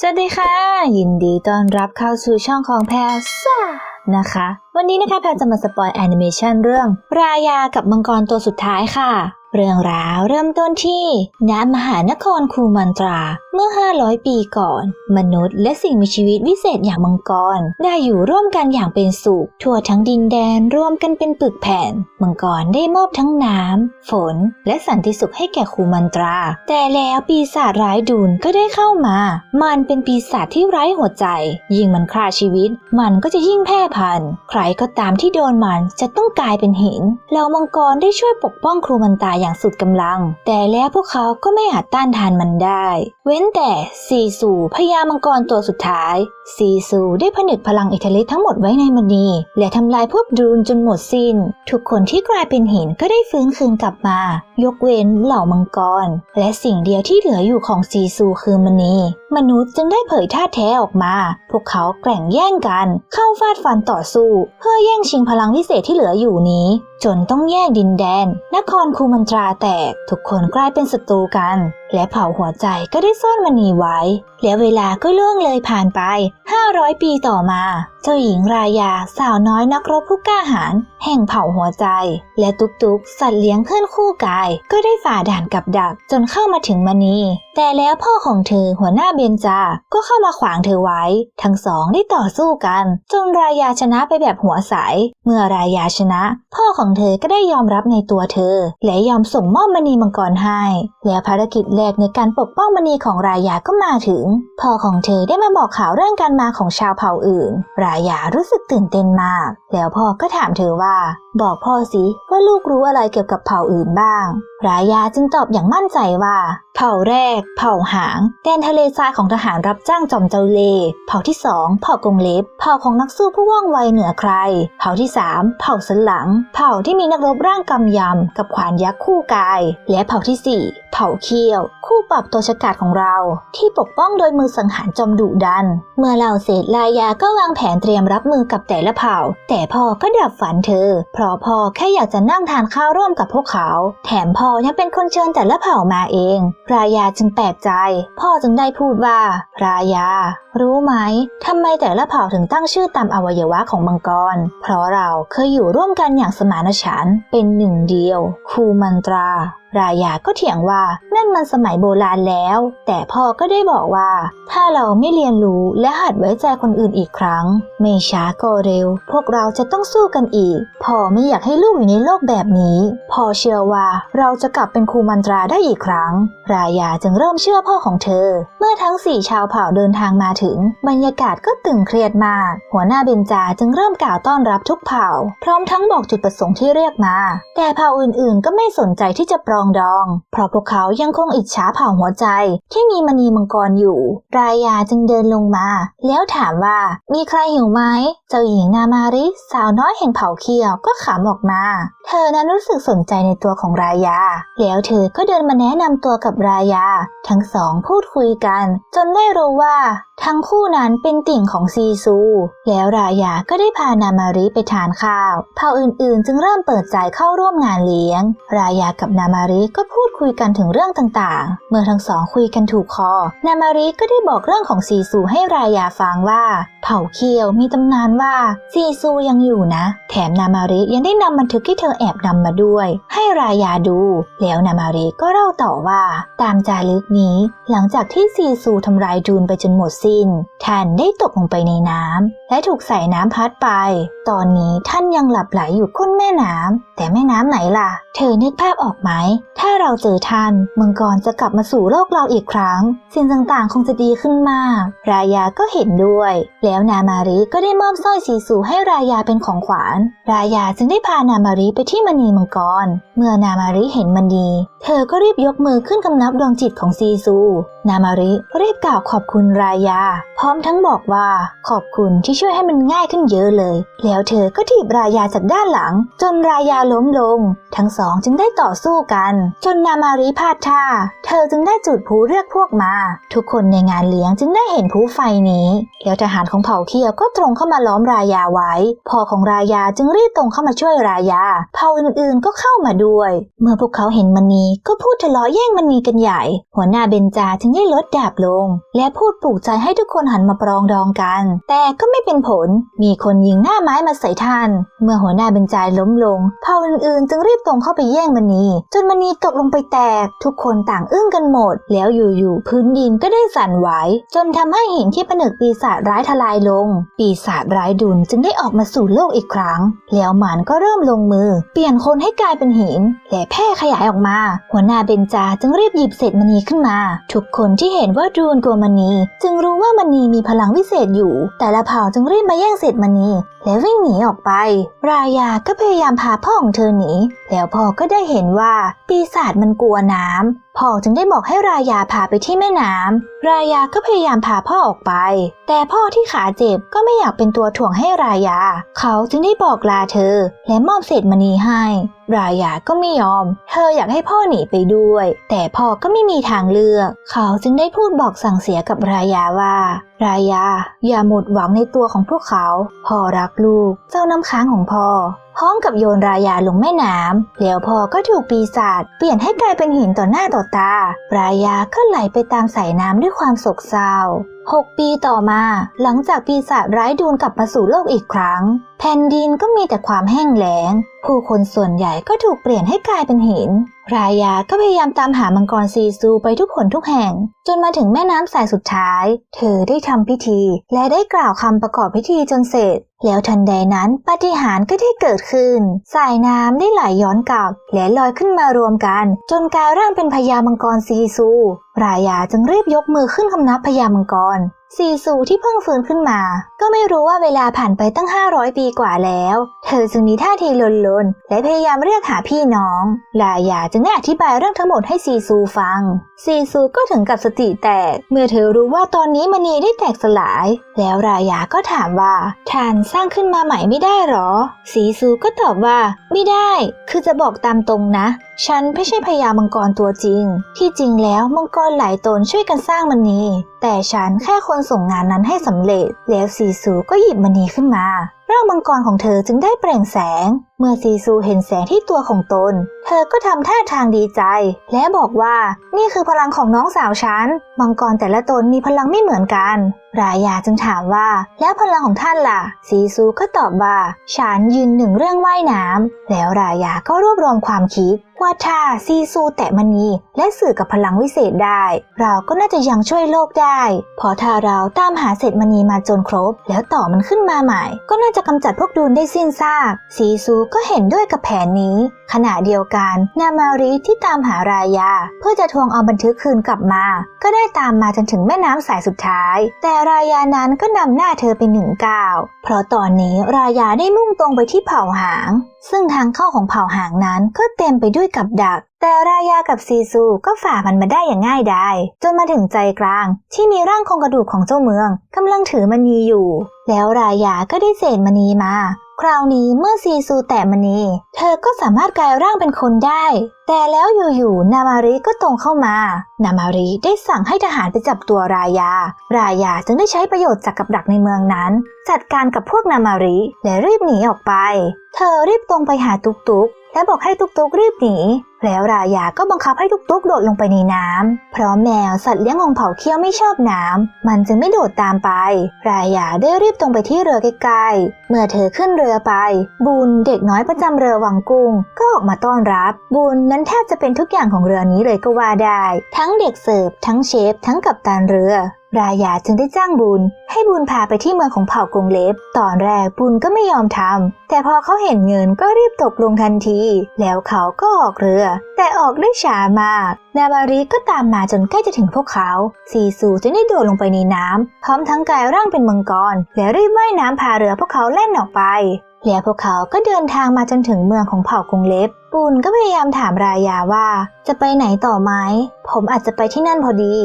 สวัสดีค่ะ ยินดีต้อนรับเข้าสู่ช่องของแพรซ่านะคะ วันนี้นะคะแพรจะมาสปอยแอนิเมชันเรื่อง รายากับมังกรตัวสุดท้ายค่ะ เรื่องราวเริ่มต้นที่ณมหานครคูมันตรา เมื่อ 500 ปีก่อน มนุษย์และสิ่งมีชีวิตวิเศษอย่างมังกร ได้อยู่ร่วมกันอย่างเป็นสุข ทั่วทั้งดินแดนรวมกันเป็นปึกแผ่น มังกรได้มอบทั้งน้ำ ฝน และสันติสุขให้แก่คูมันตรา แต่แล้วปีศาจร้ายดูนก็ได้เข้ามา มันเป็นปีศาจที่ไร้หัวใจ ยิ่งมันฆ่าชีวิต มันก็จะยิ่งแพร่พันธุ์ใครก็ตามที่โดนมันจะต้องกลายเป็นหินเหล่ามังกรได้ช่วยปกป้องครูมันตาอย่างสุดกำลัง แต่แล้วพวกเขาก็ไม่อาจต้านทานมันได้ เว้นแต่ซีซูพญามังกรตัวสุดท้าย ซีซูได้ผนึกพลังอิทธิฤทธิ์ทั้งหมดไว้ในมณีและทำลายพวกดรูนจนหมดสิ้น ทุกคนที่กลายเป็นหินก็ได้ฟื้นคืนกลับมา ยกเว้นเหล่ามังกร และสิ่งเดียวที่เหลืออยู่ของซีซูคือมณี มนุษย์จึงได้เผยท่าแท้ออกมา พวกเขาแกร่งแย่งกัน เข้าฟาดฟันต่อสู้ เพื่อแย่งชิงพลังวิเศษที่เหลืออยู่นี้ จนต้องแยกดินแดน นครคูมันตราแตก ทุกคนกลายเป็นศัตรูกัน และเผาหัวใจก็ได้ซ่อนมณีไว้ และเวลาก็ล่วงเลยผ่านไป 500 ปีต่อมาเจ้าหญิงรายาสาวน้อยนักรบผู้กล้าหาญแห่งเผ่าหัวใจ และตุกตุกสัตว์เลี้ยงเพื่อนคู่กาย ก็ได้ฝ่าด่านกับดักจนเข้ามาถึงมณี แต่แล้วพ่อของเธอหัวหน้าเบนจา ก็เข้ามาขวางเธอไว้ ทั้งสองได้ต่อสู้กัน จนรายาชนะไปแบบหัวใส เมื่อรายาชนะ พ่อของเธอก็ได้ยอมรับในตัวเธอ และยอมส่งมอบมณีมังกรให้ และภารกิจแรกในการปกป้องมณีของรายาก็มาถึง พ่อของเธอได้มาบอกข่าวเรื่องการมาของชาวเผ่าอื่นรายารู้สึกตื่นเต้นมากแล้วพ่อก็ถามเธอว่า บอกพ่อสิว่าลูกรู้อะไรเกี่ยวกับเผ่าอื่นบ้างรายาจึงตอบอย่างมั่นใจว่า เผ่าแรก เผ่าหางแดนทะเลทรายของทหารรับจ้างจอมเจ้าเล เผ่าที่สองเผ่ากงเล็บ เผ่าของนักสู้ผู้ว่องไวเหนือใคร เผ่าที่สามเผ่าสันหลัง เผ่าที่มีนักรบร่างกำยำกับขวานยักษ์คู่กาย และเผ่าที่สี่เผ่าเขี้ยว คู่ปรับตัวฉกาจของเรา ที่ปกป้องโดยมือสังหารจอมดุดัน เมื่อเราเสร็จลายาก็วางแผนเตรียมรับมือกับแต่ละเผ่าแต่แต่พ่อก็ดับฝันเธอ เพราะพ่อแค่อยากจะนั่งทานข้าวร่วมกับพวกเขา แถมพ่อยังเป็นคนเชิญแต่ละเผ่ามาเองรายาจึงแปลกใจ พ่อจึงได้พูดว่ารายา รู้ไหมทำไมแต่ละเผ่าถึงตั้งชื่อตามอวัยวะของมังกร เพราะเราเคยอยู่ร่วมกันอย่างสมานฉันท์เป็นหนึ่งเดียว คูมันตรา รายาก็เถียงว่านั่นมันสมัยโบราณแล้ว แต่พ่อก็ได้บอกว่า ถ้าเราไม่เรียนรู้และหัดไว้ใจคนอื่นอีกครั้ง ไม่ช้าก็เร็ว พวกเราจะต้องสู้กันอีก พ่อไม่อยากให้ลูกอยู่ในโลกแบบนี้พ่อเชื่อว่าเราจะกลับเป็นครูมันตราได้อีกครั้ง รายาจึงเริ่มเชื่อพ่อของเธอ เมื่อทั้งสี่ชาวเผ่าเดินทางมาถึงบรรยากาศก็ตึงเครียดมาก หัวหน้าเบนจาจึงเริ่มกล่าวต้อนรับทุกเผ่า พร้อมทั้งบอกจุดประสงค์ที่เรียกมา แต่เผ่าอื่นๆ ก็ไม่สนใจที่จะปรองดอง เพราะพวกเขายังคงอิจฉาเผ่าหัวใจ ที่มีมณีมังกรอยู่ รายาจึงเดินลงมา แล้วถามว่ามีใครหิวไหม เจ้าหญิงนามาริ สาวน้อยแห่งเผ่าเคียวก็ขำออกมา เธอนั้นรู้สึกสนใจในตัวของรายา แล้วเธอก็เดินมาแนะนำตัวกับรายา ทั้งสองพูดคุยกัน จนได้รู้ว่าทั้งคู่นั้นเป็นติ่งของซีซู แล้วรายาก็ได้พานามาริไปทานข้าว เผ่าอื่นๆ จึงเริ่มเปิดใจเข้าร่วมงานเลี้ยง รายากับนามาริก็พูดคุยกันถึงเรื่องต่างๆ เมื่อทั้งสองคุยกันถูกคอ นามาริก็ได้บอกเรื่องของซีซูให้รายาฟังว่าเผ่าเคียวมีตำนานว่าซีซูยังอยู่นะ แถมนามาริยังได้นำบันทึกที่เธอแอบนำมาด้วย ให้รายาดู แล้วนามาริก็เล่าต่อว่า ตามจารึกนี้ หลังจากที่ซีซูทำลายจูนไปจนหมดสิ้น ท่านได้ตกลงไปในน้ำและถูกใส่น้ำพัดไป ตอนนี้ท่านยังหลับไหลอยู่ก้นแม่น้ำแต่แม่น้ำไหนล่ะ เธอนึกภาพออกไหม ถ้าเราเจอท่านมังกรจะกลับมาสู่โลกเราอีกครั้ง สิ่งต่างๆ คงจะดีขึ้นมาก รายาก็เห็นด้วย แล้วนามาริก็ได้มอบสร้อยสีสูให้รายาเป็นของขวัญ รายาจึงได้พานามาริไปที่มณีมังกร เมื่อนามาริเห็นมณีเธอก็รีบยกมือขึ้นกำนับดวงจิตของซีซู นามาริรีบกล่าวขอบคุณรายา พร้อมทั้งบอกว่าขอบคุณที่ช่วยให้มันง่ายขึ้นเยอะเลย แล้วเธอก็ถีบรายาจากด้านหลัง จนรายาล้มลง ทั้งสองจึงได้ต่อสู้กัน จนนามาริพลาดท่า เธอจึงได้จุดพลุเรียกพวกมา ทุกคนในงานเลี้ยงจึงได้เห็นพลุไฟนี้แล้วทหารของของเผ่าเคียวก็ตรงเข้ามาล้อมรายาไว้ พ่อของรายาจึงรีบตรงเข้ามาช่วยรายา เผ่าอื่นๆก็เข้ามาด้วย เมื่อพวกเขาเห็นมณีก็พูดทะเลาะแย่งมณีกันใหญ่ หัวหน้าเบนจาจึงได้ลดดาบลง และพูดปลุกใจให้ทุกคนหันมาปรองดองกัน แต่ก็ไม่เป็นผลมีคนยิงหน้าไม้มาใส่ท่าน เมื่อหัวหน้าเบนจาล้มลง เผ่าอื่นๆ จึงรีบตรงเข้าไปแย่งมณีจนมณีตกลงไปแตก ทุกคนต่างอึ้งกันหมด แล้วอยู่ๆพื้นดินก็ได้สั่นไหวจนทำให้หินที่ผนึกปีศาจร้ายทลายลง ปีศาจร้ายดุลจึงได้ออกมาสู่โลกอีกครั้ง แล้วหมันก็เริ่มลงมือ เปลี่ยนคนให้กลายเป็นหิน และแพร่ขยายออกมา หัวหน้าเบนจาจึงรีบหยิบเศษมณีขึ้นมา ทุกคนที่เห็นว่าดูนกลัวมณี จึงรู้ว่ามณีมีพลังวิเศษอยู่ แต่ละเผ่าจึงรีบมาแย่งเศษมณี และวิ่งหนีออกไป รายาก็พยายามพาพ่อของเธอหนี แล้วพ่อก็ได้เห็นว่าปีศาจมันกลัวน้ำ พ่อจึงได้บอกให้รายาพาไปที่แม่น้ำรายาก็พยายามพาพ่อออกไป แต่พ่อที่ขาเจ็บก็ไม่อยากเป็นตัวถ่วงให้รายา เขาจึงได้บอกลาเธอ และมอบเศษมณีให้ รายาก็ไม่ยอม เธออยากให้พ่อหนีไปด้วย แต่พ่อก็ไม่มีทางเลือก เขาจึงได้พูดบอกสั่งเสียกับรายาว่า รายา อย่าหมดหวังในตัวของพวกเขา พ่อรักลูก เจ้าน้ำค้างของพ่อ พร้อมกับโยนรายาลงแม่น้ำแล้วพอก็ถูกปีศาจเปลี่ยนให้กลายเป็นหินต่อหน้าต่อตา รายาก็ไหลไปตามสายน้ำด้วยความโศกเศร้าหกปีต่อมา หลังจากปีศาจร้ายดูนกลับมาสู่โลกอีกครั้ง แผ่นดินก็มีแต่ความแห้งแล้ง ผู้คนส่วนใหญ่ก็ถูกเปลี่ยนให้กลายเป็นหิน รายาก็พยายามตามหามังกรซีซูไปทุกหนทุกแห่ง จนมาถึงแม่น้ำสายสุดท้าย เธอได้ทำพิธี และได้กล่าวคำประกอบพิธีจนเสร็จ แล้วทันใดนั้นปาฏิหาริย์ก็ได้เกิดขึ้น สายน้ำได้ไหลย้อนกลับ และลอยขึ้นมารวมกัน จนกลายร่างเป็นพญามังกรซีซู รายาจึงรีบยกมือขึ้นคำนับพญามังกร ซีซูที่เพิ่งฟื้นขึ้นมา ก็ไม่รู้ว่าเวลาผ่านไปตั้ง 500 ปีกว่าแล้ว เธอจึงมีท่าทีลนๆและพยายามเรียกหาพี่น้อง ลายาจึงได้อธิบายเรื่องทั้งหมดให้ซีซูฟัง ซีซูก็ถึงกับสติแตก เมื่อเธอรู้ว่าตอนนี้มณีได้แตกสลาย แล้วรายาก็ถามว่าทานสร้างขึ้นมาใหม่ไม่ได้หรอ ซีซูก็ตอบว่า ไม่ได้ คือจะบอกตามตรงนะ ฉันไม่ใช่พญามังกรตัวจริง ที่จริงแล้วมังกรหลายตนช่วยกันสร้างมณีแต่ฉันแค่คนส่งงานนั้นให้สำเร็จ แล้วซีซูก็หยิบมณีขึ้นมา ร่างมังกรของเธอจึงได้เปล่งแสง เมื่อซีซูเห็นแสงที่ตัวของตน เธอก็ทำท่าทางดีใจ และบอกว่านี่คือพลังของน้องสาวฉัน มังกรแต่ละตนมีพลังไม่เหมือนกัน รายาจึงถามว่า แล้วพลังของท่านล่ะ ซีซูก็ตอบว่า ฉันยืนหนึ่งเรื่องว่ายน้ำ แล้วรายาก็รวบรวมความคิด ว่าถ้าซีซูแตะมณีและสื่อกับพลังวิเศษได้ เราก็น่าจะยังช่วยโลกได้พราะถ้าเราตามหาเศษมณีมาจนครบ แล้วต่อมันขึ้นมาใหม่ ก็น่าจะกำจัดพวกดูนได้สิ้นซาก ซีซูก็เห็นด้วยกับแผนนี้ ขณะเดียวกัน นามาริที่ตามหารายา เพื่อจะทวงเอาบันทึกคืนกลับมา ก็ได้ตามมาจนถึงแม่น้ำสายสุดท้าย แต่รายานั้นก็นำหน้าเธอไปหนึ่งก้าวเพราะตอนนี้รายาได้มุ่งตรงไปที่เผ่าหาง ซึ่งทางเข้าของเผ่าหางนั้นก็เต็มไปด้วยกับดักแต่รายากับซีซูก็ฝ่ามันมาได้อย่างง่ายดายจนมาถึงใจกลาง ที่มีร่างโครงกระดูกของเจ้าเมืองกำลังถือมณีอยู่ แล้วรายาก็ได้เศษมณีมา คราวนี้เมื่อซีซูแตะมณี เธอก็สามารถกลายร่างเป็นคนได้ แต่แล้วอยู่ๆนามาริก็ตรงเข้ามา นามาริได้สั่งให้ทหารไปจับตัวรายา รายาจึงได้ใช้ประโยชน์จากกับดักในเมืองนั้น จัดการกับพวกนามาริและรีบหนีออกไป เธอรีบตรงไปหาตุกตุก และบอกให้ตุกตุกรีบหนี แล้วรายาก็บังคับให้ตุกตุกโดดลงไปในน้ำเพราะแมวสัตว์เลี้ยงของเผาเคี้ยวไม่ชอบน้ำมันจึงไม่โดดตามไป รายาได้รีบตรงไปที่เรือใกล้ๆ เมื่อเธอขึ้นเรือไป บุญเด็กน้อยประจำเรือวังกุ้ง ก็ออกมาต้อนรับ บุญนั้นแทบจะเป็นทุกอย่างของเรือนี้เลยก็ว่าได้ ทั้งเด็กเสิร์ฟทั้งเชฟทั้งกัปตันเรือ รายาจึงได้จ้างบุญ ให้บุญพาไปที่เมืองของเผ่ากงเล็บ ตอนแรกบุญก็ไม่ยอมทำแต่พอเขาเห็นเงินก็รีบตกลงทันที แล้วเขาก็ออกเรือ แต่ออกได้ช้ามาก นาบาริก็ตามมาจนใกล้จะถึงพวกเขาซีซูจึงได้โดดลงไปในน้ำพร้อมทั้งกายร่างเป็นมังกรแล้วรีบว่ายน้ำพาเรือพวกเขาแล่นออกไปแล้วพวกเขาก็เดินทางมาจนถึงเมืองของเผ่ากงเล็บปุนก็พยายามถามรายาว่า จะไปไหนต่อไหม ผมอาจจะไปที่นั่นพอดี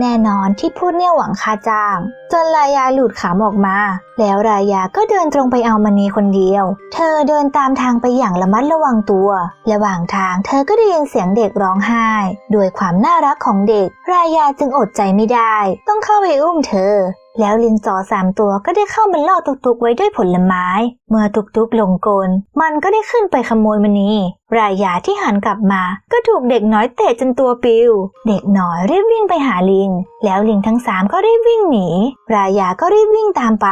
แน่นอนที่พูดเนี่ยหวังค่าจ้าง จนรายาหลุดขำออกมา แล้วรายาก็เดินตรงไปเอามณีคนเดียว เธอเดินตามทางไปอย่างระมัดระวังตัว ระหว่างทางเธอก็ได้ยินเสียงเด็กร้องไห้ ด้วยความน่ารักของเด็ก รายาจึงอดใจไม่ได้ ต้องเข้าไปอุ้มเธอแล้วลิงจอสามตัวก็ได้เข้ามาล่อตุกๆไว้ด้วยผลไม้ เมื่อตุกๆลงกล มันก็ได้ขึ้นไปขโมยมณีรายาที่หันกลับมาก็ถูกเด็กน้อยเตะจนตัวปิว เด็กน้อยรีบวิ่งไปหาลิง แล้วลิงทั้งสามก็รีบวิ่งหนี รายาก็รีบวิ่งตามไป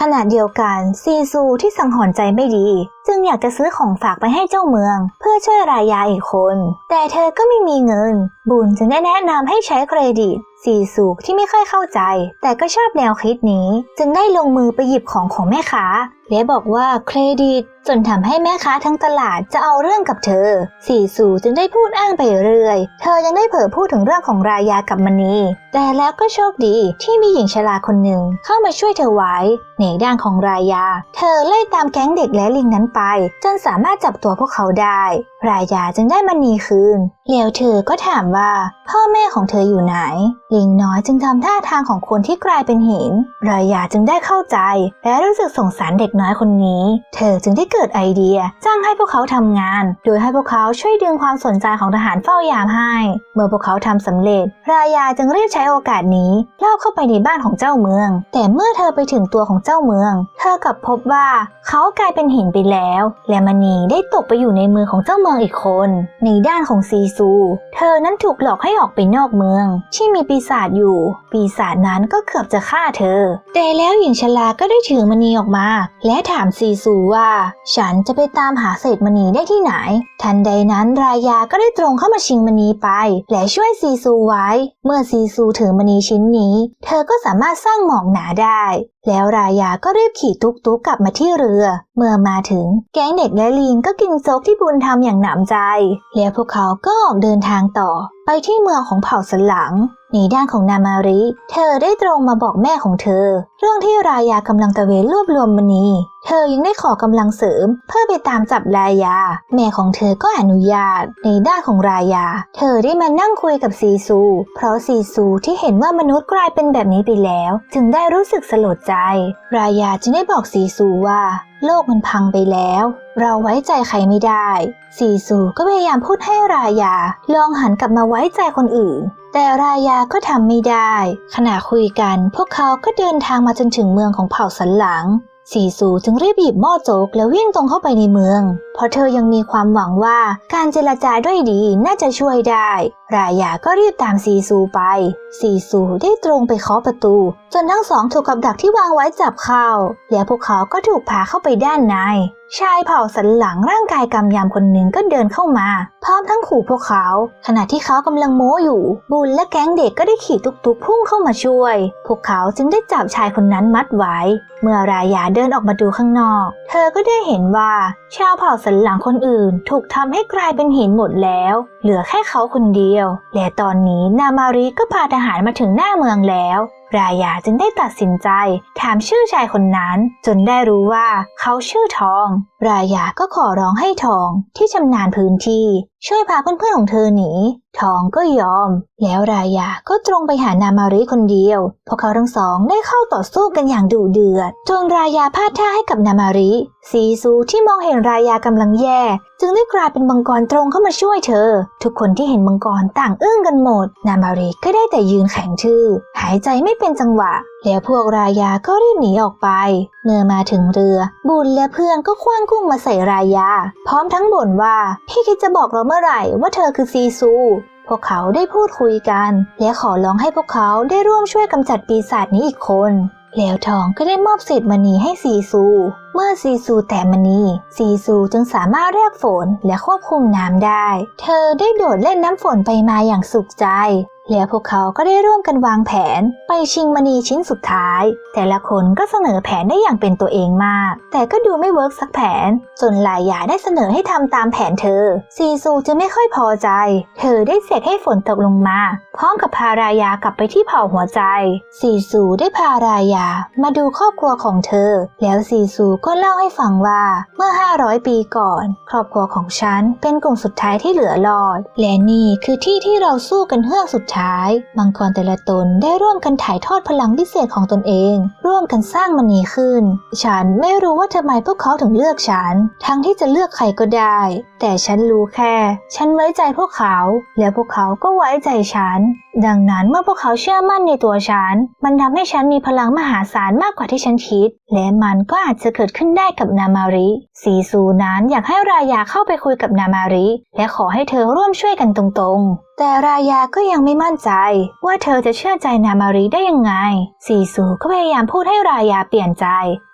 ขณะเดียวกันซีซูที่สังหรณ์ใจไม่ดี จึงอยากจะซื้อของฝากไปให้เจ้าเมือง เพื่อช่วยรายาอีกคน แต่เธอก็ไม่มีเงิน บุญจึงได้แนะนำให้ใช้เครดิตซีซูที่ไม่ค่อยเข้าใจ แต่ก็ชอบแนวคิดนี้ จึงได้ลงมือไปหยิบของของแม่ค้า และบอกว่าเครดิต จนทำให้แม่ค้าทั้งตลาดจะเอาเรื่องกับเธอ สีสูจึงได้พูดอ้างไปเรื่อย เธอยังได้เผลอพูดถึงเรื่องของรายากับมณี แต่แล้วก็โชคดีที่มีหญิงชราคนหนึ่งเข้ามาช่วยเธอไว้ในด้านของรายา เธอไล่ตามแก๊งเด็กและลิงนั้นไป จนสามารถจับตัวพวกเขาได้ รายาจึงได้มณีคืน แล้วเธอก็ถามว่า พ่อแม่ของเธออยู่ไหน ลิงน้อยจึงทำท่าทางของคนที่กลายเป็นหิน รายาจึงได้เข้าใจ และรู้สึกสงสารเด็กน้อยคนนี้ เธอจึงได้เกิดไอเดีย จ้างให้พวกเขาทำงาน โดยให้พวกเขาช่วยดึงความสนใจของทหารเฝ้ายามให้ เมื่อพวกเขาทำสำเร็จ รายาจึงรีบใช้โอกาสนี้ลอบเข้าไปในบ้านของเจ้าเมือง แต่เมื่อเธอไปถึงตัวของเจ้าเมือง เธอกลับพบว่าเขากลายเป็นหินไปแล้ว และมณีได้ตกไปอยู่ในมือของเจ้าเมืองอีกคน ในด้านของซีซู เธอนั้นถูกหลอกให้ออกไปนอกเมือง ที่มีปีศาจอยู่ ปีศาจนั้นก็เกือบจะฆ่าเธอ แต่แล้วหญิงชราก็ได้ถือมณีออกมา และถามซีซูว่าฉันจะไปตามหาเศษมณีได้ที่ไหน ทันใดนั้นรายาก็ได้ตรงเข้ามาชิงมณีไป และช่วยซีซูไว้ เมื่อซีซูถือมณีชิ้นนี้ เธอก็สามารถสร้างหมอกหนาได้ แล้วรายาก็รีบขี่ตุกตุกกลับมาที่เรือ เมื่อมาถึง แก๊งเด็กและลิงก็กินโจ๊กที่บุญทำอย่างหนำใจ แล้วพวกเขาก็ออกเดินทางต่อ ไปที่เมืองของเผ่าสนหลัง ในด้านของนามาริ เธอได้ตรงมาบอกแม่ของเธอ เรื่องที่รายากำลังตะเวนรวบรวมมณี เธอยังได้ขอกำลังเสริม เพื่อไปตามจับรายา แม่ของเธอก็อนุญาต ในด้านของรายา เธอได้มานั่งคุยกับซีซู เพราะซีซูที่เห็นว่ามนุษย์กลายเป็นแบบนี้ไปแล้ว จึงได้รู้สึกสลดใจ รายาจึงได้บอกซีซูว่าโลกมันพังไปแล้ว เราไว้ใจใครไม่ได้ ซีซูก็พยายามพูดให้รายา ลองหันกลับมาไว้ใจคนอื่น แต่รายาก็ทำไม่ได้ ขณะคุยกัน พวกเขาก็เดินทางมาจนถึงเมืองของเผ่าสันหลังสีสูจึงรีบหยิบหม้อโจ๊กแล้ววิ่งตรงเข้าไปในเมือง เพราะเธอยังมีความหวังว่าการเจรจาด้วยดีน่าจะช่วยได้ รายาก็รีบตามซีซูไป ซีซูได้ตรงไปเคาะประตู จนทั้งสองถูกกับดักที่วางไว้จับเข้า แล้วพวกเขาก็ถูกพาเข้าไปด้านใน ชายเผ่าสันหลังร่างกายกำยำคนหนึ่งก็เดินเข้ามา พร้อมทั้งขู่พวกเขา ขณะที่เขากำลังโม้อยู่ บุญและแก๊งเด็กก็ได้ขี่ตุกๆพุ่งเข้ามาช่วย พวกเขาจึงได้จับชายคนนั้นมัดไว้ เมื่อรายาเดินออกมาดูข้างนอก เธอก็ได้เห็นว่า ชาวเผ่าสันหลังคนอื่น ถูกทำให้กลายเป็นหินหมดแล้ว เหลือแค่เขาคนเดียวและตอนนี้นามาริก็พาทหารมาถึงหน้าเมืองแล้ว รายาจึงได้ตัดสินใจ ถามชื่อชายคนนั้น จนได้รู้ว่าเขาชื่อทองรายาก็ขอร้องให้ทองที่ชำนาญพื้นที่ ช่วยพาเพื่อนๆของเธอหนี ทองก็ยอม แล้วรายาก็ตรงไปหานามาริคนเดียว พวกเขาทั้งสองได้เข้าต่อสู้กันอย่างดุเดือด จนรายาพลาดท่าให้กับนามาริ ซีซูที่มองเห็นรายากำลังแย่ จึงได้กลายเป็นมังกรตรงเข้ามาช่วยเธอ ทุกคนที่เห็นมังกรต่างอึ้งกันหมด นามาริก็ได้แต่ยืนแข็งทื่อหายใจไม่เป็นจังหวะ แล้วพวกรายาก็รีบหนีออกไป เมื่อมาถึงเรือ บุญและเพื่อนก็คว้างกุ้งมาใส่รายา พร้อมทั้งบ่นว่า พี่คิดจะบอกเราเมื่อไหร่ว่าเธอคือซีซูพวกเขาได้พูดคุยกัน และขอร้องให้พวกเขาได้ร่วมช่วยกำจัดปีศาจนี้อีกคน แล้วทองก็ได้มอบเศษมณีให้ซีซู เมื่อซีซูแตะมณีซีซูจึงสามารถเรียกฝนและควบคุมน้ำได้ เธอได้โดดเล่นน้ำฝนไปมาอย่างสุขใจ แล้วพวกเขาก็ได้ร่วมกันวางแผนไปชิงมณีชิ้นสุดท้าย แต่ละคนก็เสนอแผนได้อย่างเป็นตัวเองมาก แต่ก็ดูไม่เวิร์กสักแผน จนลายหยาได้เสนอให้ทำตามแผนเธอ ซีซูจะไม่ค่อยพอใจ เธอได้เสกให้ฝนตกลงมา พร้อมกับพารายากลับไปที่เผ่าหัวใจ ซีซูได้พารายามาดูครอบครัวของเธอ แล้วซีซูก็เล่าให้ฟังว่าเมื่อ 500 ปีก่อน ครอบครัวของฉันเป็นกลุ่มสุดท้ายที่เหลือรอด และนี่คือที่ที่เราสู้กันเฮือกสุดท้ายมังกรแต่ละตนได้ร่วมกันถ่ายทอดพลังพิเศษของตนเอง ร่วมกันสร้างมณีขึ้น ฉันไม่รู้ว่าทำไมพวกเขาถึงเลือกฉัน ทั้งที่จะเลือกใครก็ได้ แต่ฉันรู้แค่ ฉันไว้ใจพวกเขา แล้วพวกเขาก็ไว้ใจฉัน ดังนั้นเมื่อพวกเขาเชื่อมั่นในตัวฉัน มันทำให้ฉันมีพลังมหาศาลมากกว่าที่ฉันคิด และมันก็อาจจะเกิดขึ้นได้กับนามาริสีสูนั้นอยากให้รายาเข้าไปคุยกับนามาริ และขอให้เธอร่วมช่วยกันตรงๆ แต่รายาก็ยังไม่มั่นใจ ว่าเธอจะเชื่อใจนามารีได้ยังไง สีสูก็พยายามพูดให้รายาเปลี่ยนใจ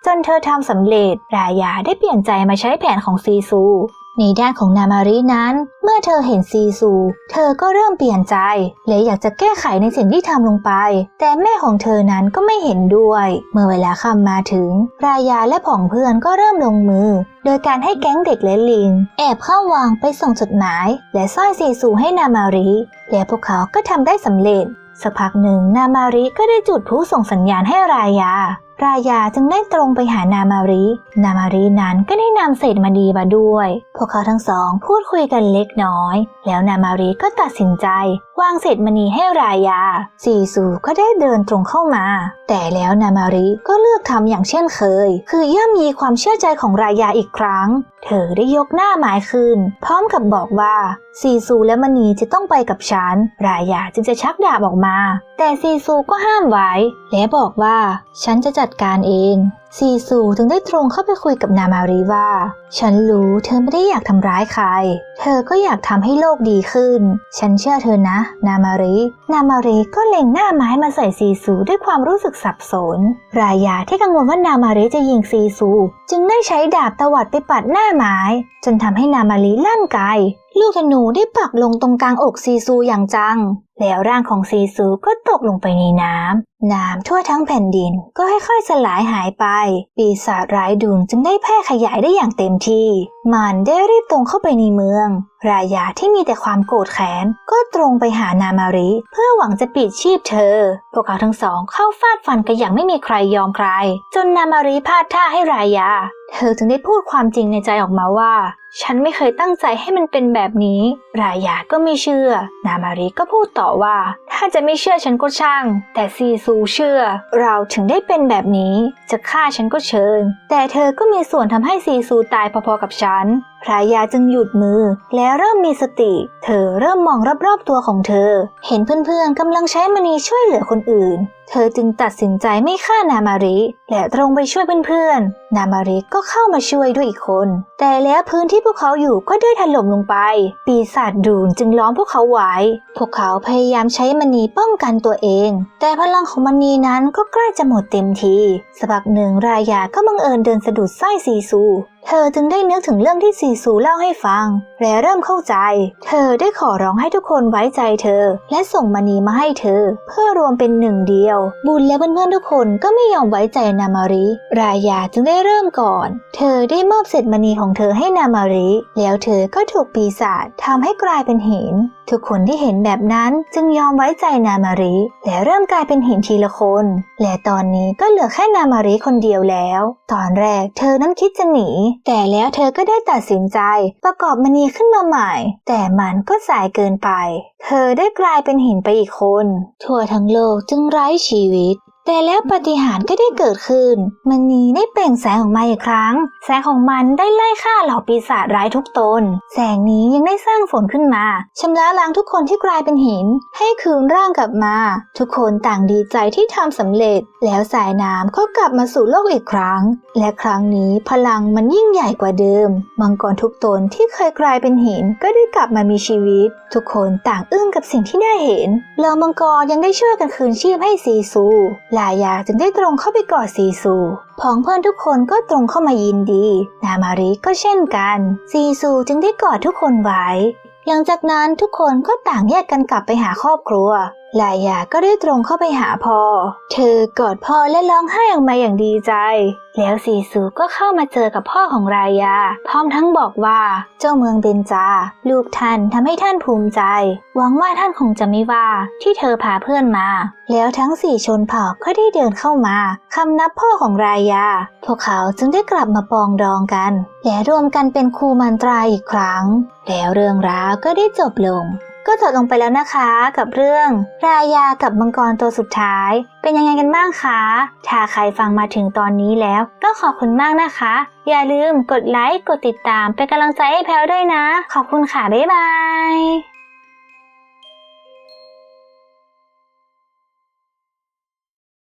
จนเธอทำสำเร็จ รายาได้เปลี่ยนใจมาใช้แผนของซีซู ในด้านของนามารินั้น เมื่อเธอเห็นซีซู เธอก็เริ่มเปลี่ยนใจ และอยากจะแก้ไขในสิ่งที่ทำลงไป แต่แม่ของเธอนั้นก็ไม่เห็นด้วย เมื่อเวลาค่ำมาถึง รายาและผองเพื่อนก็เริ่มลงมือ โดยการให้แก๊งเด็กและลิง แอบเข้าวางไปส่งจดหมาย และสร้อยซีซูให้นามาริและพวกเขาก็ทำได้สำเร็จสักพักหนึ่งนามาริก็ได้จุดพลุส่งสัญญาณให้รายา รายาจึงได้ตรงไปหานามารินามารินั้นก็ได้นำเศษมณีมาด้วย พวกเขาทั้งสองพูดคุยกันเล็กน้อย แล้วนามารีก็ตัดสินใจวางเศษมณีให้รายาซีซูก็ได้เดินตรงเข้ามา แต่แล้วนามาริก็เลือกทำอย่างเช่นเคย คือย่ำยีความเชื่อใจของรายาอีกครั้ง เธอได้ยกหน้าไม้ขึ้นพร้อมกับบอกว่าซีซูและมณีจะต้องไปกับฉัน รายาจึงจะชักดาบออกมา แต่ซีซูก็ห้ามไว้ และบอกว่า ฉันจะจัดการเอง ซีซูถึงได้ตรงเข้าไปคุยกับนามารีว่า ฉันรู้เธอไม่ได้อยากทำร้ายใคร เธอก็อยากทำให้โลกดีขึ้น ฉันเชื่อเธอนะ นามารี นามารีก็เล็งหน้าไม้มาใส่ซีซูด้วยความรู้สึกสับสน รายาที่กังวลว่านามารีจะยิงซีซู จึงได้ใช้ดาบตวัดไปปัดหน้าไม้ จนทำให้นามารีลั่นไกลูกธนูได้ปักลงตรงกลางอกซีซูอย่างจังแล้วร่างของซีซูก็ตกลงไปในน้ำ น้ำทั่วทั้งแผ่นดินก็ค่อยๆสลายหายไป ปีศาจร้ายดุนจึงได้แพร่ขยายได้อย่างเต็มที่ มันได้รีบตรงเข้าไปในเมือง รายาที่มีแต่ความโกรธแค้น ก็ตรงไปหานามาริ เพื่อหวังจะปิดชีพเธอ พวกเขาทั้งสองเข้าฟาดฟันกันอย่างไม่มีใครยอมใคร จนนามาริพลาดท่าให้รายา เธอจึงได้พูดความจริงในใจออกมาว่าฉันไม่เคยตั้งใจให้มันเป็นแบบนี้ รายาก็ไม่เชื่อ นามาริก็พูดต่อว่า ถ้าจะไม่เชื่อฉันก็ช่าง แต่ซีซูเชื่อ เราถึงได้เป็นแบบนี้ จะฆ่าฉันก็เชิญ แต่เธอก็มีส่วนทำให้ซีซูตายพอๆกับฉันพระยาจึงหยุดมือและเริ่มมีสติ เธอเริ่มมองรอบๆตัวของเธอ เห็นเพื่อนๆกำลังใช้มณีช่วยเหลือคนอื่น เธอจึงตัดสินใจไม่ฆ่านามาริ และตรงไปช่วยเพื่อนๆ นามาริก็เข้ามาช่วยด้วยอีกคน แต่แล้วพื้นที่พวกเขาอยู่ก็ได้ถล่มลงไป ปีศาจดูนจึงล้อมพวกเขาไว้ พวกเขาพยายามใช้มณีป้องกันตัวเอง แต่พลังของมณีนั้นก็ใกล้จะหมดเต็มทีสักพักหนึ่งรายาก็บังเอิญเดินสะดุดไส้ซีซู เธอจึงได้นึกถึงเรื่องที่ซีซูเล่าให้ฟัง และเริ่มเข้าใจ เธอได้ขอร้องให้ทุกคนไว้ใจเธอ และส่งมณีมาให้เธอ เพื่อรวมเป็นหนึ่งเดียว บุญและเพื่อนๆทุกคนก็ไม่ยอมไว้ใจนามาริรายาจึงได้เริ่มก่อน เธอได้มอบเศษมณีของเธอให้นามาริ แล้วเธอก็ถูกปีศาจทำให้กลายเป็นหินทุกคนที่เห็นแบบนั้นจึงยอมไว้ใจนามาริ และเริ่มกลายเป็นหินทีละคน และตอนนี้ก็เหลือแค่นามาริคนเดียวแล้ว ตอนแรกเธอนั้นคิดจะหนีแต่แล้วเธอก็ได้ตัดสินใจ ประกอบมณีขึ้นมาใหม่ แต่มันก็สายเกินไป เธอได้กลายเป็นหินไปอีกคน ทั่วทั้งโลกจึงไร้ชีวิต แต่แล้วปฏิหารก็ได้เกิดขึ้น มันนีได้เปล่งแสงออกมาอีกครั้ง แสงของมันได้ไล่ฆ่าเหล่าปีศาจร้ายทุกตน แสงนี้ยังได้สร้างฝนขึ้นมาชำระล้างทุกคนที่กลายเป็นหิน ให้คืนร่างกลับมา ทุกคนต่างดีใจที่ทำสำเร็จ แล้วสายน้ำก็กลับมาสู่โลกอีกครั้ง และครั้งนี้พลังมันยิ่งใหญ่กว่าเดิม มังกรทุกตนที่เคยกลายเป็นหินก็ได้กลับมามีชีวิต ทุกคนต่างอึ้งกับสิ่งที่ได้เห็นเหล่ามังกรยังได้ช่วยกันคืนชีพให้ซีซูลายาจึงได้ตรงเข้าไปกอดซีซูผองเพื่อนทุกคนก็ตรงเข้ามายินดี นามาริก็เช่นกัน ซีซูจึงได้กอดทุกคนไว้ หลังจากนั้นทุกคนก็ต่างแยกกันกลับไปหาครอบครัว ลายาก็ได้ตรงเข้าไปหาพ่อเธอกอดพ่อและร้องไห้ออกมาอย่างดีใจ แล้วสีสูก็เข้ามาเจอกับพ่อของรายา พร้อมทั้งบอกว่าเจ้าเมืองเบนจา ลูกท่านทำให้ท่านภูมิใจ หวังว่าท่านคงจะไม่ว่าที่เธอพาเพื่อนมา แล้วทั้งสี่ชนเผ่าก็ได้เดินเข้ามาคำนับพ่อของรายา พวกเขาจึงได้กลับมาปองดองกัน และรวมกันเป็นคูมันตราอีกครั้ง แล้วเรื่องราวก็ได้จบลง ก็จบลงไปแล้วนะคะกับเรื่อง รายากับมังกรตัวสุดท้าย เป็นยังไงกันบ้างคะ ถ้าใครฟังมาถึงตอนนี้แล้ว ก็ขอบคุณมากนะคะ อย่าลืมกดไลค์กดติดตามเป็นกำลังใจให้แพลวด้วยนะ ขอบคุณค่ะ บ๊ายบาย